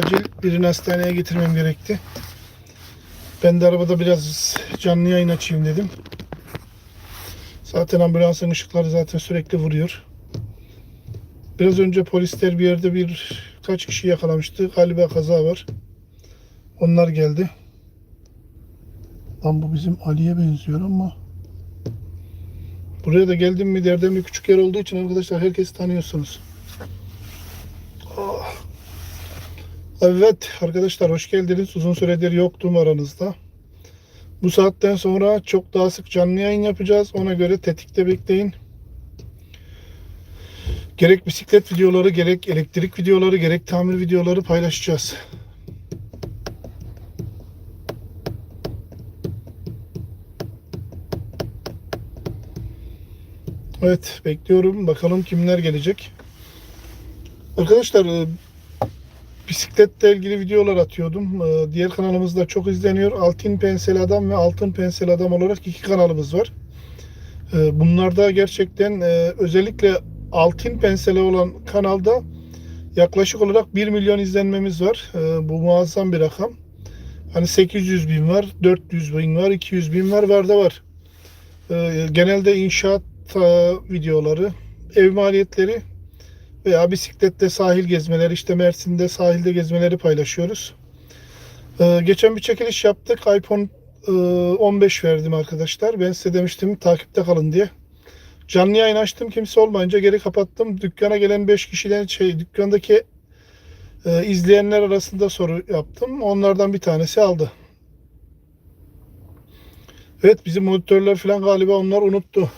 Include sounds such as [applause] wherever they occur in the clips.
Acil birini hastaneye getirmem gerekti. Ben de arabada biraz canlı yayın açayım dedim. Zaten ambulansın ışıkları zaten sürekli vuruyor. Biraz önce polisler bir yerde bir kaç kişi yakalamıştı. Galiba kaza var. Onlar geldi. Lan bu bizim Ali'ye benziyor ama Buraya da geldim mi derden bir küçük yer olduğu için arkadaşlar herkes tanıyorsunuz. Ah. Evet arkadaşlar hoş geldiniz. Uzun süredir yoktum aranızda. Bu saatten sonra çok daha sık canlı yayın yapacağız. Ona göre tetikte bekleyin. Gerek bisiklet videoları, gerek elektrik videoları, gerek tamir videoları paylaşacağız. Evet bekliyorum. Bakalım kimler gelecek. Arkadaşlar e, bisikletle ilgili videolar atıyordum. E, Diğer kanalımızda çok izleniyor. Altın Pensel Adam ve Altın Pensel Adam olarak iki kanalımız var. E, Bunlarda gerçekten e, özellikle Altın Penseli olan kanalda yaklaşık olarak 1 milyon izlenmemiz var. E, Bu muazzam bir rakam. Hani 800 bin var, 400 bin var, 200 bin var, var da var. E, Genelde inşaat e, videoları, ev maliyetleri veya bisiklette sahil gezmeleri, işte Mersin'de sahilde gezmeleri paylaşıyoruz. Ee, geçen bir çekiliş yaptık. iPhone e, 15 verdim arkadaşlar. Ben size demiştim takipte kalın diye. Canlı yayın açtım. Kimse olmayınca geri kapattım. Dükkana gelen 5 kişiden şey dükkandaki e, izleyenler arasında soru yaptım. Onlardan bir tanesi aldı. Evet bizim monitörler falan galiba onlar unuttu.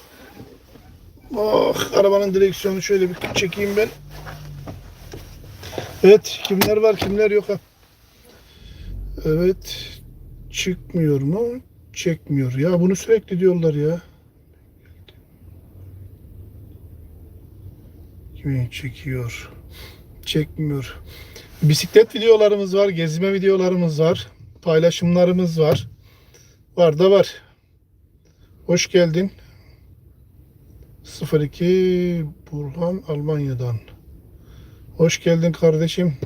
Oh, arabanın direksiyonu şöyle bir çekeyim ben. Evet, kimler var, kimler yok ha. Evet, çıkmıyor mu? Çekmiyor. Ya bunu sürekli diyorlar ya. Kimi çekiyor? Çekmiyor. Bisiklet videolarımız var, gezme videolarımız var, paylaşımlarımız var. Var da var. Hoş geldin. 02 Burhan Almanya'dan. Hoş geldin kardeşim.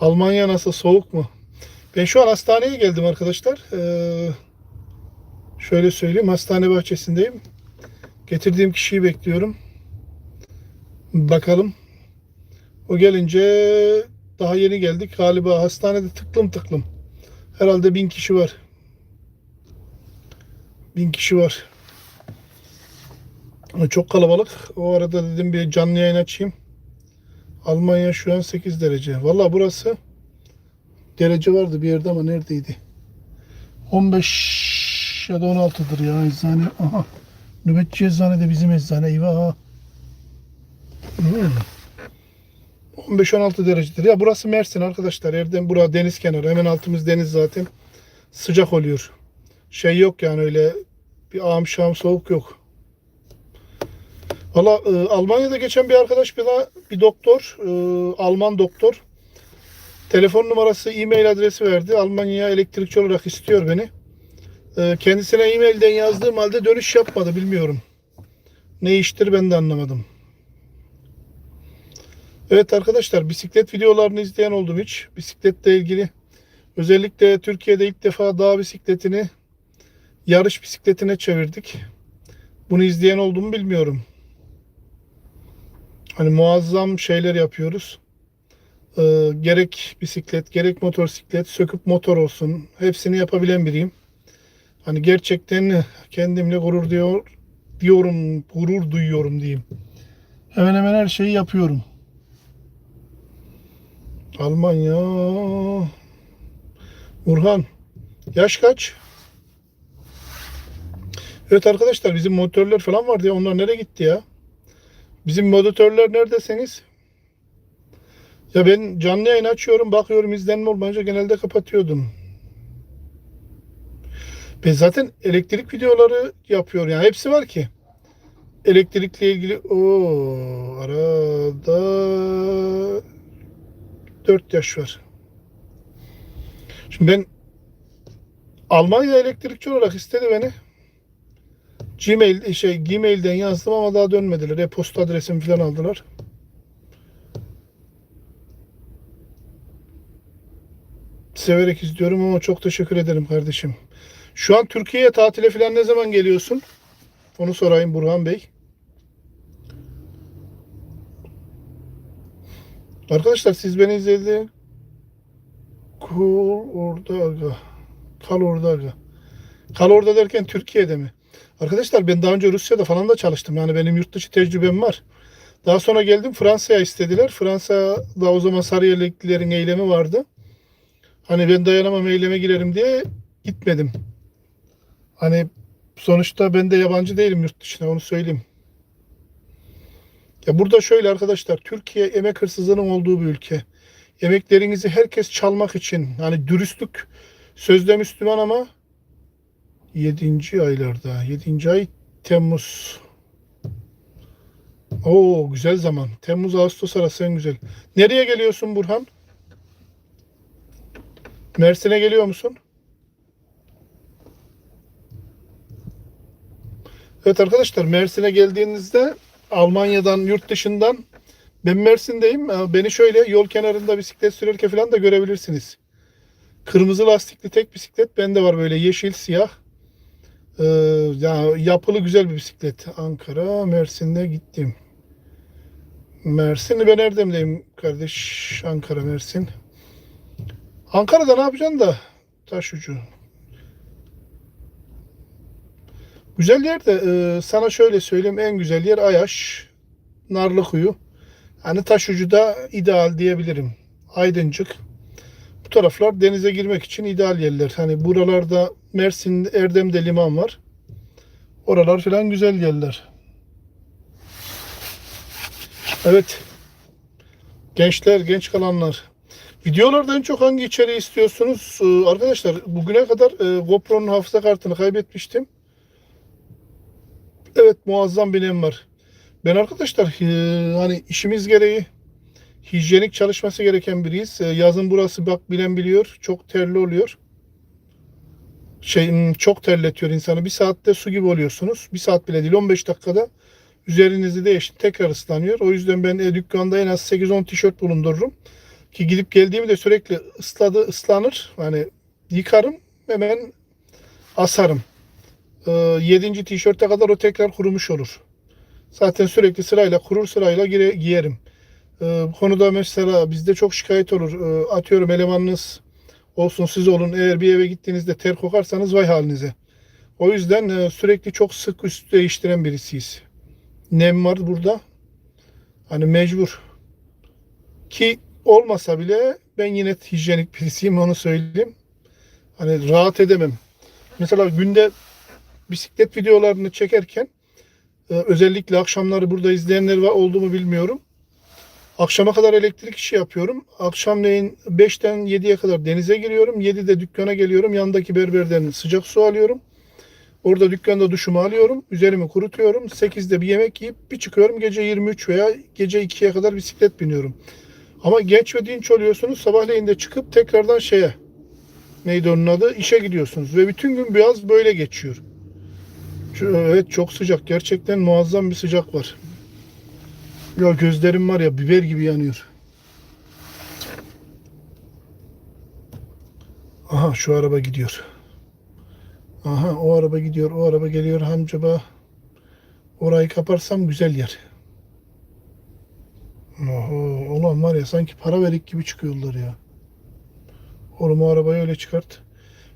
Almanya nasıl? Soğuk mu? Ben şu an hastaneye geldim arkadaşlar. Ee, şöyle söyleyeyim. Hastane bahçesindeyim. Getirdiğim kişiyi bekliyorum. Bakalım. O gelince daha yeni geldik. Galiba hastanede tıklım tıklım. Herhalde bin kişi var. Bin kişi var. Çok kalabalık. O arada dedim bir canlı yayın açayım. Almanya şu an 8 derece. Valla burası derece vardı bir yerde ama neredeydi? 15 ya da 16'dır ya eczane. Aha. Nöbetçi eczane de bizim eczane. Eyvah. Hmm. 15-16 derecedir. Ya burası Mersin arkadaşlar. Yerden bura deniz kenarı. Hemen altımız deniz zaten. Sıcak oluyor. Şey yok yani öyle bir ağam şam soğuk yok. Valla e, Almanya'da geçen bir arkadaş daha bir doktor, e, Alman doktor telefon numarası, e-mail adresi verdi. Almanya'ya elektrikçi olarak istiyor beni. E, kendisine e-mailden yazdığım halde dönüş yapmadı bilmiyorum. Ne iştir ben de anlamadım. Evet arkadaşlar bisiklet videolarını izleyen oldum hiç. Bisikletle ilgili. Özellikle Türkiye'de ilk defa dağ bisikletini yarış bisikletine çevirdik. Bunu izleyen olduğumu bilmiyorum. Hani muazzam şeyler yapıyoruz. Ee, gerek bisiklet, gerek motosiklet, söküp motor olsun. Hepsini yapabilen biriyim. Hani gerçekten kendimle gurur diyor, diyorum, gurur duyuyorum diyeyim. Hemen hemen her şeyi yapıyorum. Almanya. Burhan. Yaş kaç? Evet arkadaşlar bizim motorlar falan vardı ya onlar nereye gitti ya? Bizim moderatörler neredesiniz? Ya ben canlı yayın açıyorum, bakıyorum izlenme olmayınca genelde kapatıyordum. Ben zaten elektrik videoları yapıyorum. Yani hepsi var ki. Elektrikle ilgili o arada 4 yaş var. Şimdi ben Almanya elektrikçi olarak istedi beni. Gmail şey Gmail'den yazdım ama daha dönmediler. E-posta adresimi falan aldılar. Severek izliyorum ama çok teşekkür ederim kardeşim. Şu an Türkiye'ye tatile falan ne zaman geliyorsun? Onu sorayım Burhan Bey. Arkadaşlar siz beni izledi. Kul orada aga. Kal orada aga. Kal orada derken Türkiye'de mi? Arkadaşlar ben daha önce Rusya'da falan da çalıştım. Yani benim yurt dışı tecrübem var. Daha sonra geldim Fransa'ya istediler. Fransa'da o zaman Sarıyerliklilerin eylemi vardı. Hani ben dayanamam eyleme girerim diye gitmedim. Hani sonuçta ben de yabancı değilim yurt dışına onu söyleyeyim. Ya burada şöyle arkadaşlar Türkiye emek hırsızlığının olduğu bir ülke. Emeklerinizi herkes çalmak için yani dürüstlük sözde Müslüman ama 7. aylarda 7. ay Temmuz Oo güzel zaman. Temmuz Ağustos arası en güzel. Nereye geliyorsun Burhan? Mersin'e geliyor musun? Evet arkadaşlar Mersin'e geldiğinizde Almanya'dan, yurt dışından ben Mersin'deyim. Ee, Beni şöyle yol kenarında bisiklet sürerken falan da görebilirsiniz. Kırmızı lastikli tek bisiklet bende var böyle yeşil, siyah. Ee, ya yapılı güzel bir bisiklet. Ankara, Mersin'de gittim. Mersin'i ben Erdem'deyim kardeş. Ankara, Mersin. Ankara'da ne yapacaksın da? Taş ucu. Güzel yer de e, sana şöyle söyleyeyim en güzel yer Ayaş, Narlıkuyu. Hani taş ucu da ideal diyebilirim. Aydıncık. Bu taraflar denize girmek için ideal yerler. Hani buralarda Mersin, Erdem'de liman var. Oralar falan güzel yerler. Evet. Gençler, genç kalanlar. Videolarda en çok hangi içeriği istiyorsunuz? Ee, arkadaşlar bugüne kadar e, GoPro'nun hafıza kartını kaybetmiştim. Evet muazzam bir nem var. Ben arkadaşlar e, hani işimiz gereği hijyenik çalışması gereken biriyiz. E, yazın burası bak bilen biliyor. Çok terli oluyor. Şey hmm, çok terletiyor insanı. Bir saatte su gibi oluyorsunuz. Bir saat bile değil 15 dakikada üzerinizi değişti tekrar ıslanıyor. O yüzden ben e, dükkanda en az 8-10 tişört bulundururum. Ki gidip geldiğimde sürekli ısladı, ıslanır. Hani yıkarım hemen asarım. Ee, 7. tişörte kadar o tekrar kurumuş olur. Zaten sürekli sırayla kurur sırayla gire, giyerim. Ee, bu konuda mesela bizde çok şikayet olur. Ee, atıyorum elemanınız olsun siz olun. Eğer bir eve gittiğinizde ter kokarsanız vay halinize. O yüzden e, sürekli çok sık üst değiştiren birisiyiz. Nem var burada. Hani mecbur. Ki olmasa bile ben yine hijyenik birisiyim onu söyleyeyim. Hani rahat edemem. Mesela günde bisiklet videolarını çekerken e, özellikle akşamları burada izleyenler var oldu mu bilmiyorum. Akşama kadar elektrik işi yapıyorum. Akşamleyin 5'ten 7'ye kadar denize giriyorum. 7'de dükkana geliyorum. Yandaki berberden sıcak su alıyorum. Orada dükkanda duşumu alıyorum. Üzerimi kurutuyorum. 8'de bir yemek yiyip bir çıkıyorum. Gece 23 veya gece 2'ye kadar bisiklet biniyorum. Ama genç ve dinç oluyorsunuz. Sabahleyin de çıkıp tekrardan şeye neydi onun adı? İşe gidiyorsunuz. Ve bütün gün biraz böyle geçiyor. Evet çok sıcak. Gerçekten muazzam bir sıcak var. Ya gözlerim var ya biber gibi yanıyor. Aha şu araba gidiyor. Aha o araba gidiyor. O araba geliyor amcaba. Orayı kaparsam güzel yer. Oho, ulan var ya sanki para verik gibi çıkıyorlar ya. Oğlum o arabayı öyle çıkart.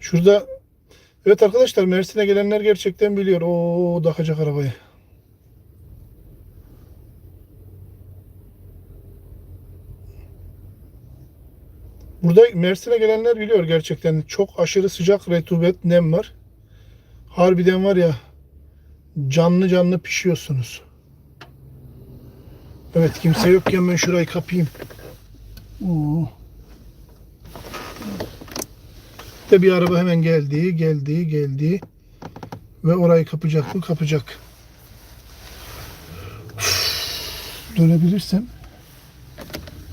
Şurada Evet arkadaşlar Mersin'e gelenler gerçekten biliyor. O dakacak arabayı. Burada Mersin'e gelenler biliyor gerçekten. Çok aşırı sıcak retubet nem var. Harbiden var ya canlı canlı pişiyorsunuz. Evet kimse yokken ben şurayı kapayım. Oo. De bir araba hemen geldi, geldi, geldi. Ve orayı kapacak mı? Kapacak. Dönebilirsem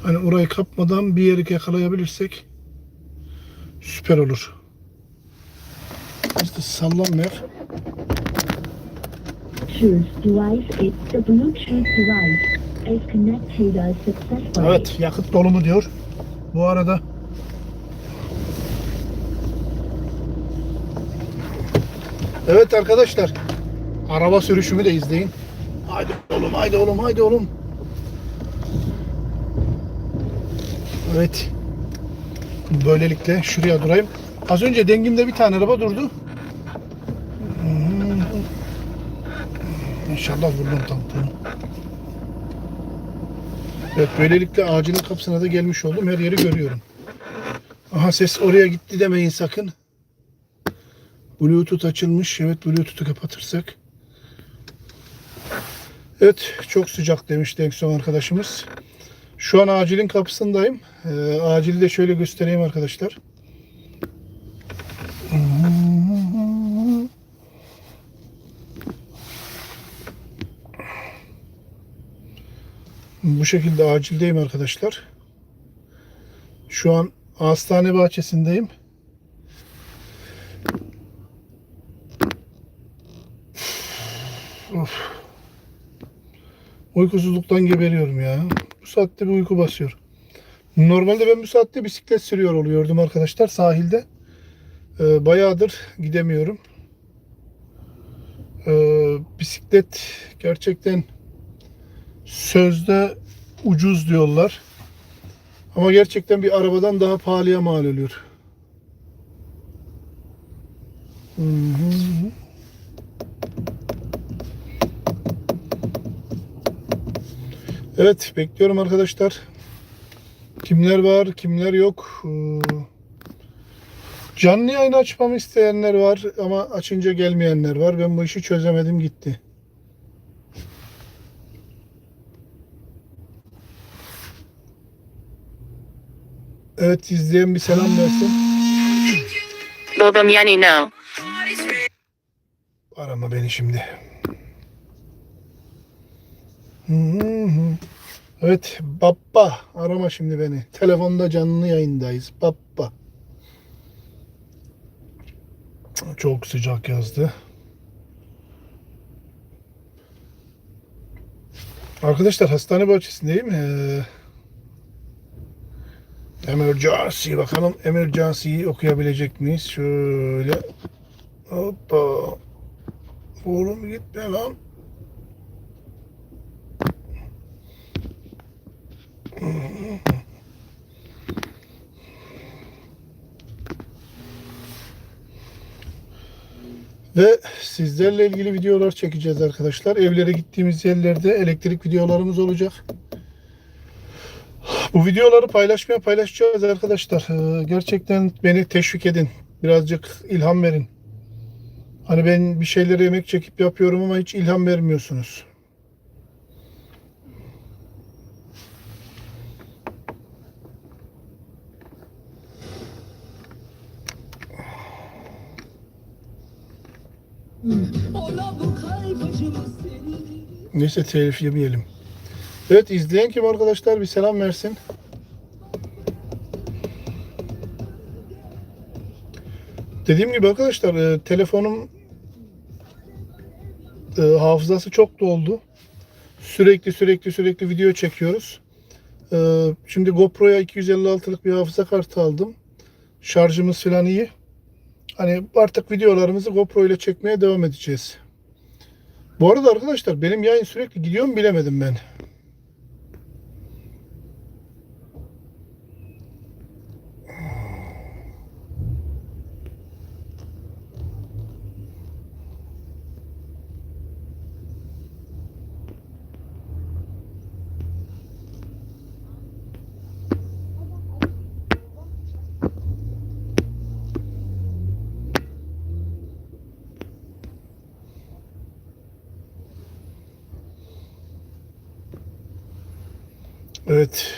Hani orayı kapmadan bir yeri yakalayabilirsek süper olur. İşte sallanmıyor. Evet, yakıt dolu mu diyor. Bu arada Evet arkadaşlar. Araba sürüşümü de izleyin. Haydi oğlum, haydi oğlum, haydi oğlum. Evet. Böylelikle şuraya durayım. Az önce dengimde bir tane araba durdu. Hmm. İnşallah vurdum tamponu. Evet böylelikle ağacının kapısına da gelmiş oldum. Her yeri görüyorum. Aha ses oraya gitti demeyin sakın. Bluetooth açılmış. Evet Bluetooth'u kapatırsak. Evet çok sıcak demişti en son arkadaşımız. Şu an acilin kapısındayım. Ee, acili de şöyle göstereyim arkadaşlar. Bu şekilde acildeyim arkadaşlar. Şu an hastane bahçesindeyim. Uykusuzluktan geberiyorum ya. Bu saatte bir uyku basıyor. Normalde ben bu saatte bisiklet sürüyor oluyordum arkadaşlar sahilde. Ee, bayağıdır gidemiyorum. Ee, bisiklet gerçekten sözde ucuz diyorlar. Ama gerçekten bir arabadan daha pahalıya mal oluyor. Hı hı. Evet bekliyorum arkadaşlar. Kimler var, kimler yok. Ee, Canlı yayın açmamı isteyenler var ama açınca gelmeyenler var. Ben bu işi çözemedim gitti. Evet izleyen bir selam versin. Bobam yani no. Arama beni şimdi. Evet baba arama şimdi beni. Telefonda canlı yayındayız baba. Çok sıcak yazdı. Arkadaşlar hastane bahçesindeyim. Ee, emergency bakalım emergency'yi okuyabilecek miyiz? Şöyle hoppa. Oğlum gitme lan. Ve sizlerle ilgili videolar çekeceğiz arkadaşlar. Evlere gittiğimiz yerlerde elektrik videolarımız olacak. Bu videoları paylaşmaya paylaşacağız arkadaşlar. Ee, Gerçekten beni teşvik edin. Birazcık ilham verin. Hani ben bir şeyleri emek çekip yapıyorum ama hiç ilham vermiyorsunuz. Ona bu kalp acımı senin Neyse telif yemeyelim. Evet izleyen kim arkadaşlar bir selam versin. Dediğim gibi arkadaşlar e, telefonum e, hafızası çok doldu. Sürekli sürekli sürekli video çekiyoruz. E, şimdi GoPro'ya 256'lık bir hafıza kartı aldım. Şarjımız falan iyi. Hani artık videolarımızı GoPro ile çekmeye devam edeceğiz. Bu arada arkadaşlar benim yayın sürekli gidiyor mu bilemedim ben. Evet.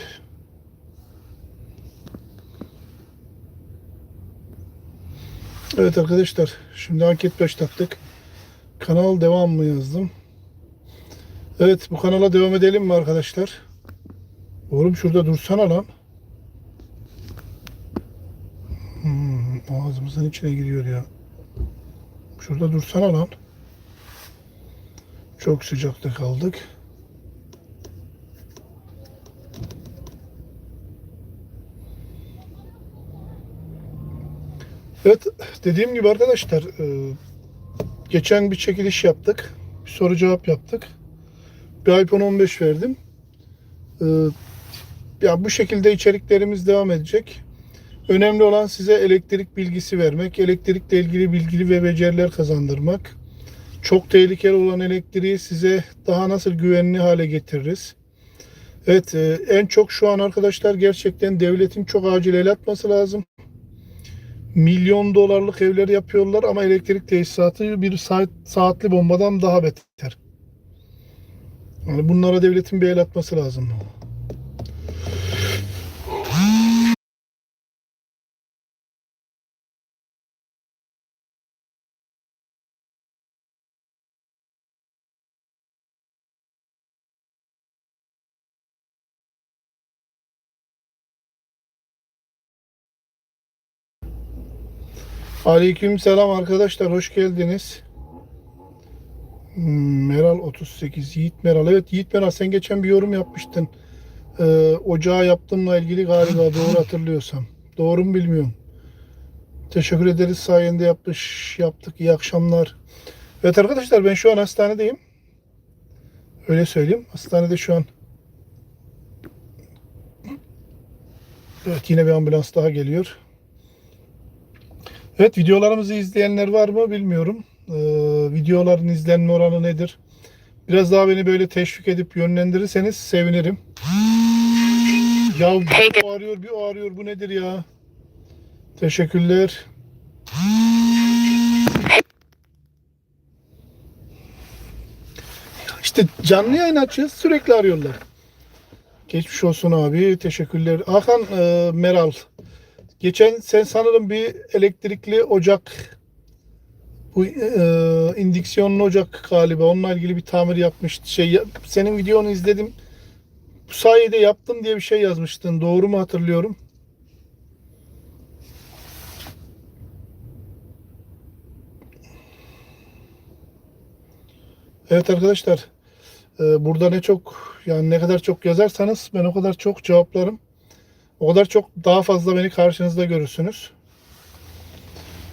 Evet arkadaşlar. Şimdi anket başlattık. Kanal devam mı yazdım. Evet bu kanala devam edelim mi arkadaşlar? Oğlum şurada dursana lan. Hmm, ağzımızın içine giriyor ya. Şurada dursana lan. Çok sıcakta kaldık. Evet dediğim gibi arkadaşlar e, Geçen bir çekiliş yaptık. Bir soru cevap yaptık. Bir iPhone 15 verdim. Ee, ya bu şekilde içeriklerimiz devam edecek. Önemli olan size elektrik bilgisi vermek, elektrikle ilgili bilgili ve beceriler kazandırmak. Çok tehlikeli olan elektriği size daha nasıl güvenli hale getiririz. Evet, e, en çok şu an arkadaşlar gerçekten devletin çok acil el atması lazım. Milyon dolarlık evler yapıyorlar ama elektrik tesisatı bir saat, saatli bombadan daha beter. Yani bunlara devletin bir el atması lazım. Aleyküm selam arkadaşlar hoş geldiniz. Meral 38 Yiğit Meral evet Yiğit Meral sen geçen bir yorum yapmıştın. Ee, ocağı yaptığımla ilgili galiba [laughs] doğru hatırlıyorsam. Doğru mu bilmiyorum. Teşekkür ederiz sayende yapmış yaptık iyi akşamlar. Evet arkadaşlar ben şu an hastanedeyim. Öyle söyleyeyim. Hastanede şu an. Evet yine bir ambulans daha geliyor. Evet videolarımızı izleyenler var mı bilmiyorum. Ee, videoların izlenme oranı nedir? Biraz daha beni böyle teşvik edip yönlendirirseniz sevinirim. Ya bir o arıyor bir o arıyor bu nedir ya? Teşekkürler. İşte canlı yayın açıyoruz sürekli arıyorlar. Geçmiş olsun abi teşekkürler. Hakan e, Meral. Geçen sen sanırım bir elektrikli ocak bu e, indüksiyonlu ocak galiba onunla ilgili bir tamir yapmıştı. Şey senin videonu izledim. Bu sayede yaptım diye bir şey yazmıştın. Doğru mu hatırlıyorum? Evet arkadaşlar. e, burada ne çok yani ne kadar çok yazarsanız ben o kadar çok cevaplarım. O kadar çok daha fazla beni karşınızda görürsünüz.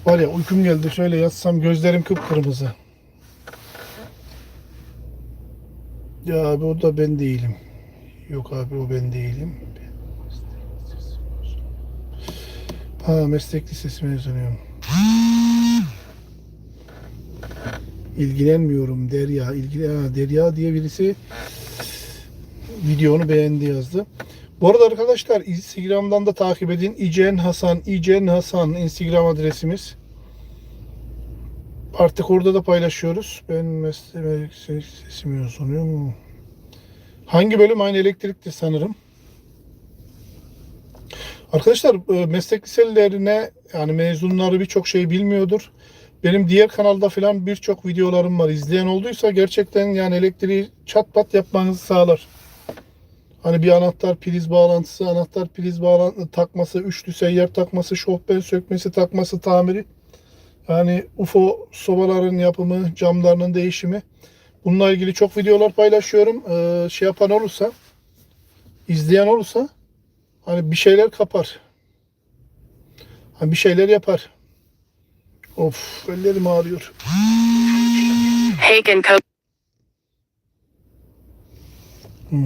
Var ya uykum geldi şöyle yatsam gözlerim kıpkırmızı. Ya abi o da ben değilim. Yok abi o ben değilim. Ha meslek lisesi mezunuyum. İlgilenmiyorum Derya. İlgili ha, Derya diye birisi videonu beğendi yazdı. Bu arada arkadaşlar Instagram'dan da takip edin. İcen Hasan, İcen Hasan Instagram adresimiz. Artık orada da paylaşıyoruz. Ben meslek sesimi yazılıyor mu? Hangi bölüm aynı elektrikti sanırım. Arkadaşlar e, meslek liselerine yani mezunları birçok şey bilmiyordur. Benim diğer kanalda falan birçok videolarım var. İzleyen olduysa gerçekten yani elektriği çat pat yapmanızı sağlar. Hani bir anahtar priz bağlantısı, anahtar priz bağlantı takması, üçlü seyyar takması, şofben sökmesi, takması, tamiri. Yani UFO sobaların yapımı, camlarının değişimi. Bununla ilgili çok videolar paylaşıyorum. Ee, şey yapan olursa, izleyen olursa hani bir şeyler kapar. Hani bir şeyler yapar. Of ellerim ağrıyor. Hagen Co. Hı hı hı hı. Şimdi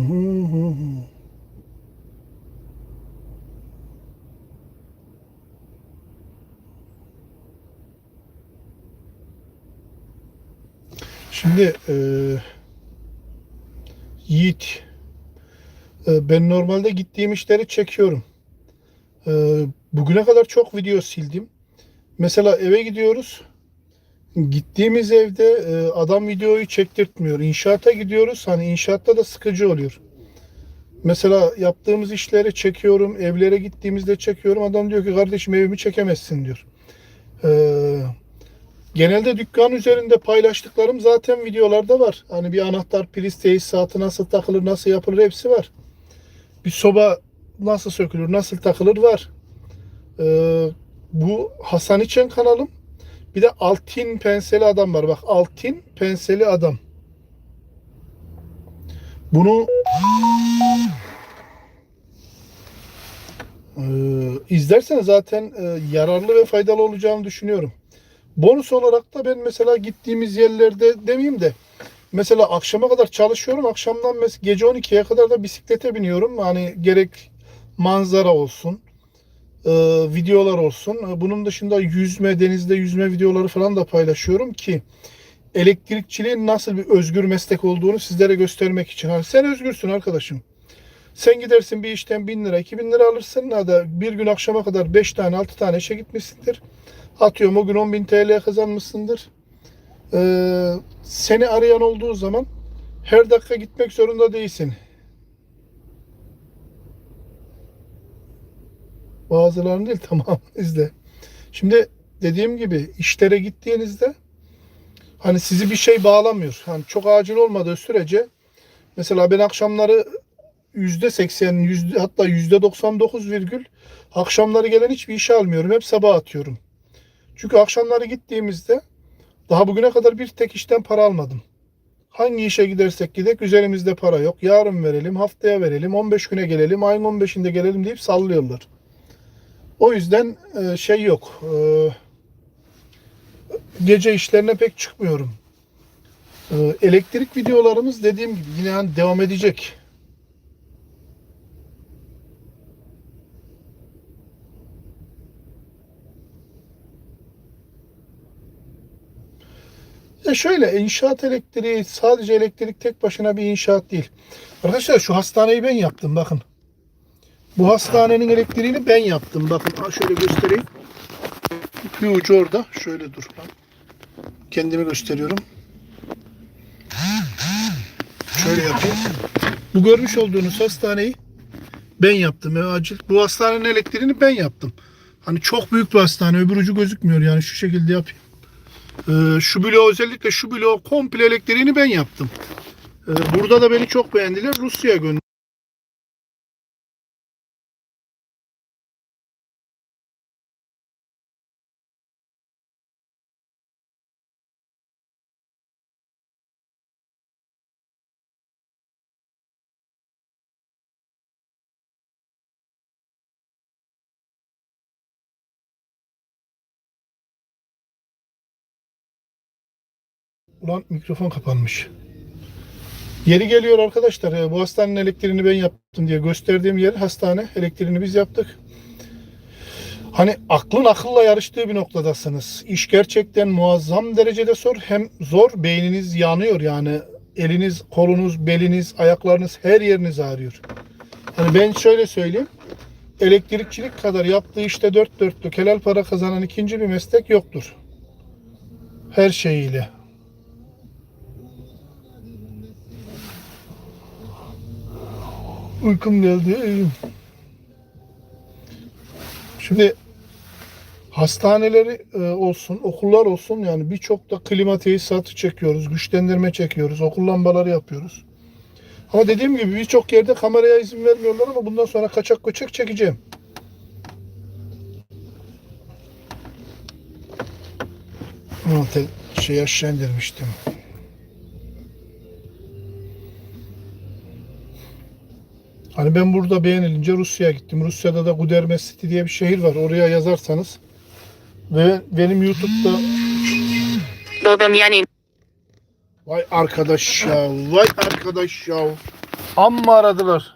e, Yiğit e, ben normalde gittiğim işleri çekiyorum. E, bugüne kadar çok video sildim. Mesela eve gidiyoruz. Gittiğimiz evde e, adam videoyu çektirtmiyor. İnşaata gidiyoruz. Hani inşaatta da sıkıcı oluyor. Mesela yaptığımız işleri çekiyorum. Evlere gittiğimizde çekiyorum. Adam diyor ki kardeşim evimi çekemezsin diyor. Ee, genelde dükkan üzerinde paylaştıklarım zaten videolarda var. Hani bir anahtar priz tesisatı nasıl takılır, nasıl yapılır hepsi var. Bir soba nasıl sökülür, nasıl takılır var. Ee, bu Hasan İçen kanalım. Bir de Altin Penseli Adam var. Bak Altin Penseli Adam. Bunu e, izlerseniz zaten e, yararlı ve faydalı olacağını düşünüyorum. Bonus olarak da ben mesela gittiğimiz yerlerde demeyeyim de mesela akşama kadar çalışıyorum. Akşamdan gece 12'ye kadar da bisiklete biniyorum. Hani gerek manzara olsun, e, videolar olsun. E, Bunun dışında yüzme, denizde yüzme videoları falan da paylaşıyorum ki elektrikçiliğin nasıl bir özgür meslek olduğunu sizlere göstermek için. Hani sen özgürsün arkadaşım. Sen gidersin bir işten 1000 lira, 2000 lira alırsın. Ya da bir gün akşama kadar 5 tane, 6 tane işe gitmişsindir. Atıyorum o gün 10.000 TL kazanmışsındır. Ee, seni arayan olduğu zaman her dakika gitmek zorunda değilsin. Bazılarını değil [laughs] tamam izle. Şimdi dediğim gibi işlere gittiğinizde hani sizi bir şey bağlamıyor. Hani çok acil olmadığı sürece mesela ben akşamları yüzde seksen, yüzde hatta yüzde doksan dokuz virgül akşamları gelen hiçbir işe almıyorum. Hep sabah atıyorum. Çünkü akşamları gittiğimizde daha bugüne kadar bir tek işten para almadım. Hangi işe gidersek gidek üzerimizde para yok. Yarın verelim, haftaya verelim, 15 güne gelelim, ayın 15'inde gelelim deyip sallıyorlar. O yüzden e, şey yok. E, gece işlerine pek çıkmıyorum. E, elektrik videolarımız dediğim gibi yine hani devam edecek. Ya şöyle inşaat elektriği sadece elektrik tek başına bir inşaat değil. Arkadaşlar şu hastaneyi ben yaptım bakın. Bu hastanenin elektriğini ben yaptım. Bakın şöyle göstereyim. Bir ucu orada. Şöyle dur. Kendimi gösteriyorum. Şöyle yapayım. Bu görmüş olduğunuz hastaneyi ben yaptım. Ev acil. Bu hastanenin elektriğini ben yaptım. Hani çok büyük bir hastane. Öbür ucu gözükmüyor yani şu şekilde yapayım. Ee, şu bloğu özellikle şu bloğu komple elektriğini ben yaptım. Ee, burada da beni çok beğendiler. Rusya'ya gönderdim. Ulan mikrofon kapanmış. Yeri geliyor arkadaşlar. e, Bu hastanenin elektriğini ben yaptım diye gösterdiğim yer hastane. Elektriğini biz yaptık. Hani aklın akılla yarıştığı bir noktadasınız. İş gerçekten muazzam derecede zor. Hem zor beyniniz yanıyor yani. Eliniz, kolunuz, beliniz, ayaklarınız her yeriniz ağrıyor. Hani ben şöyle söyleyeyim. Elektrikçilik kadar yaptığı işte dört dörtlük helal para kazanan ikinci bir meslek yoktur. Her şeyiyle. Uykum geldi. Şimdi hastaneleri e, olsun, okullar olsun yani birçok da klima tesisatı çekiyoruz, güçlendirme çekiyoruz, okul lambaları yapıyoruz. Ama dediğim gibi birçok yerde kameraya izin vermiyorlar ama bundan sonra kaçak kaçak çekeceğim. Te, şey aşağı indirmiştim. Hani ben burada beğenilince Rusya'ya gittim. Rusya'da da Gudermes City diye bir şehir var. Oraya yazarsanız ve benim YouTube'da Babam yani vay arkadaş ya, vay arkadaş ya. Amma aradılar.